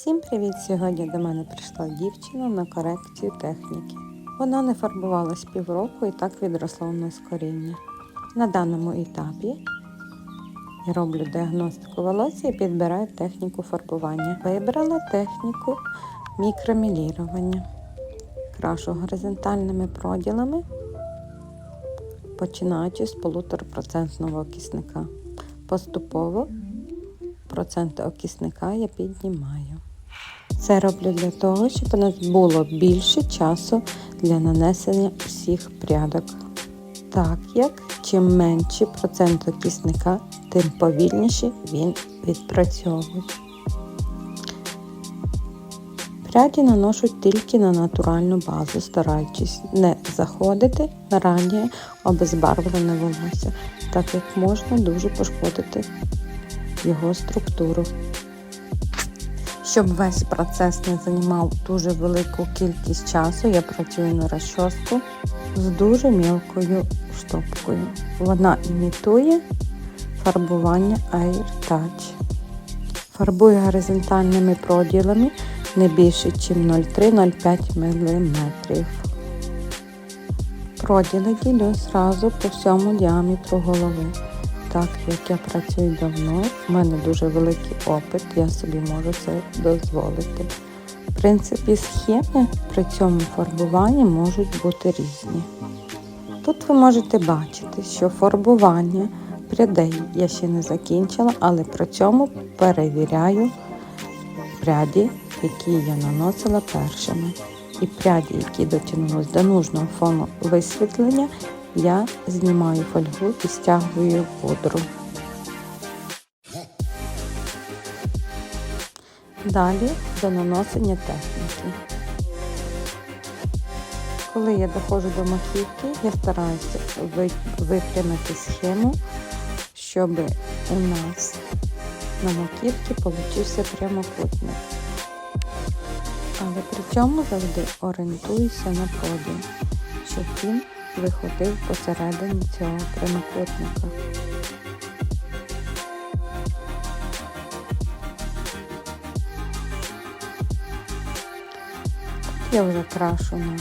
Всім привіт! Сьогодні до мене прийшла дівчина на корекцію техніки. Вона не фарбувалась півроку і так відросла у нас коріння. На даному етапі я роблю діагностику волосся і підбираю техніку фарбування. Вибрала техніку мікромілірування. Крашу горизонтальними проділами, починаючи з 1,5% окисника. Поступово проценти окисника я піднімаю. Це роблю для того, щоб у нас було більше часу для нанесення усіх прядок. Так як чим менший процент окисника, тим повільніше він відпрацьовує. Пряді наношу тільки на натуральну базу, стараючись не заходити на раннє обезбарвлене волосся, так як можна дуже пошкодити його структуру. Щоб весь процес не займав дуже велику кількість часу, я працюю на розчоску з дуже мілкою штопкою. Вона імітує фарбування Air Touch. Фарбую горизонтальними проділами не більше, ніж 0,3-0,5 мм. Проділи ділю зразу по всьому діаметру голови. Так як я працюю давно, в мене дуже великий опит, я собі можу це дозволити. В принципі, схеми при цьому фарбуванні можуть бути різні. Тут ви можете бачити, що фарбування прядей я ще не закінчила, але при цьому перевіряю пряді, які я наносила першими. І пряді, які дотягнулись до нужного фону висвітлення, я знімаю фольгу і стягую пудру. Далі до наносення техніки. Коли я доходжу до маківки, я стараюся випрямити схему, щоб у нас на маківці получився прямокутник. Але при цьому завжди орієнтуюся на подіум, щоб він виходив посередині цього прямокутника. Я вже крашу на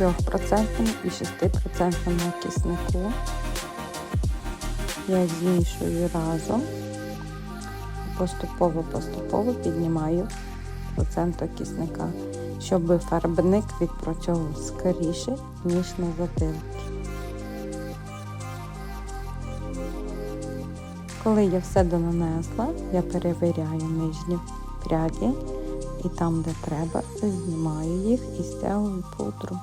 3% і 6% киснику. Я змішую разом поступово-поступово піднімаю процент окисника, щоб фарбник відпрацьовував скоріше, ніж на затилки. Коли я все донанесла, я перевіряю нижні пряді і там, де треба, знімаю їх і стягую пудру.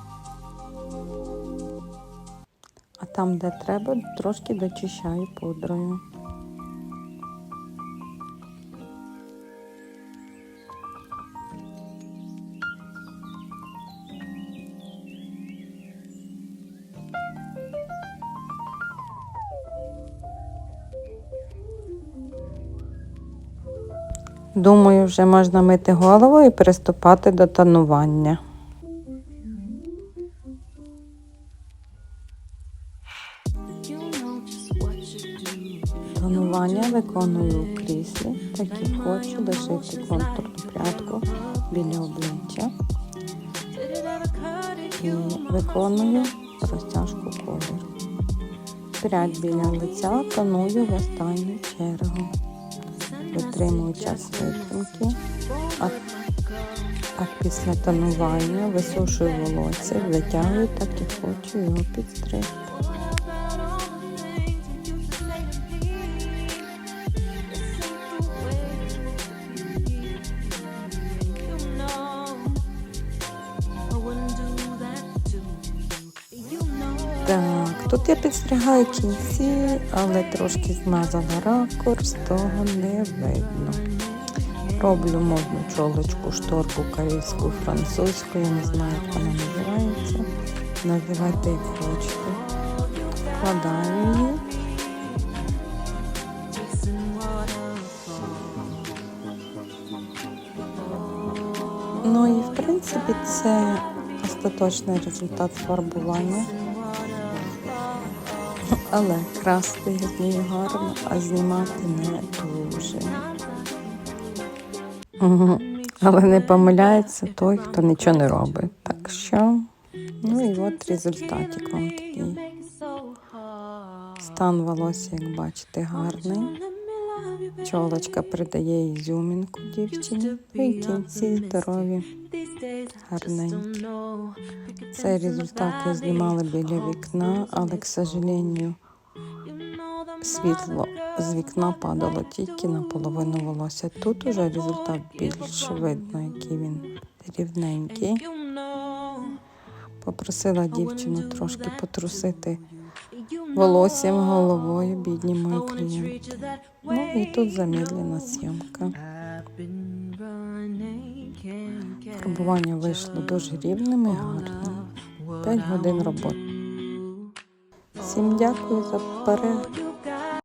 А там, де треба, трошки дочищаю пудрою. Думаю, вже можна мити голову і приступати до тонування. Тонування виконую у кріслі, так і хочу лишити контурну прядку біля обличчя і виконую розтяжку кольору. Прядь біля лиця тоную в останню чергу витримую час витримки, а, а після тонування висушую волосся, витягую, так і хочу його підстригти. Тут я підстригаю кінці, але трошки змазала ракурс, того не видно. Роблю модну чолочку, шторку корейську, французьку, я не знаю, як вона називається. Називайте як хочете. Вкладаю її. Ну і в принципі це остаточний результат фарбування. Але красти я гарно, а знімати не дуже. Але не помиляється той, хто нічого не робить. Так що, ну і от результатик вам такий. Стан волосся, як бачите, гарний. Чолочка придає ізюмінку дівчині. І кінці здорові, гарненькі. Цей результат я знімала біля вікна, але, к сожалению, світло з вікна падало тільки на половину волосся. Тут уже результат більш видно, який він рівненький. Попросила дівчину трошки потрусити волоссям головою, бідні мої клієнти. Ну і тут замедлена зйомка. Фарбування вийшло дуже рівним і гарним. 5 годин роботи. Всім дякую за перегляд.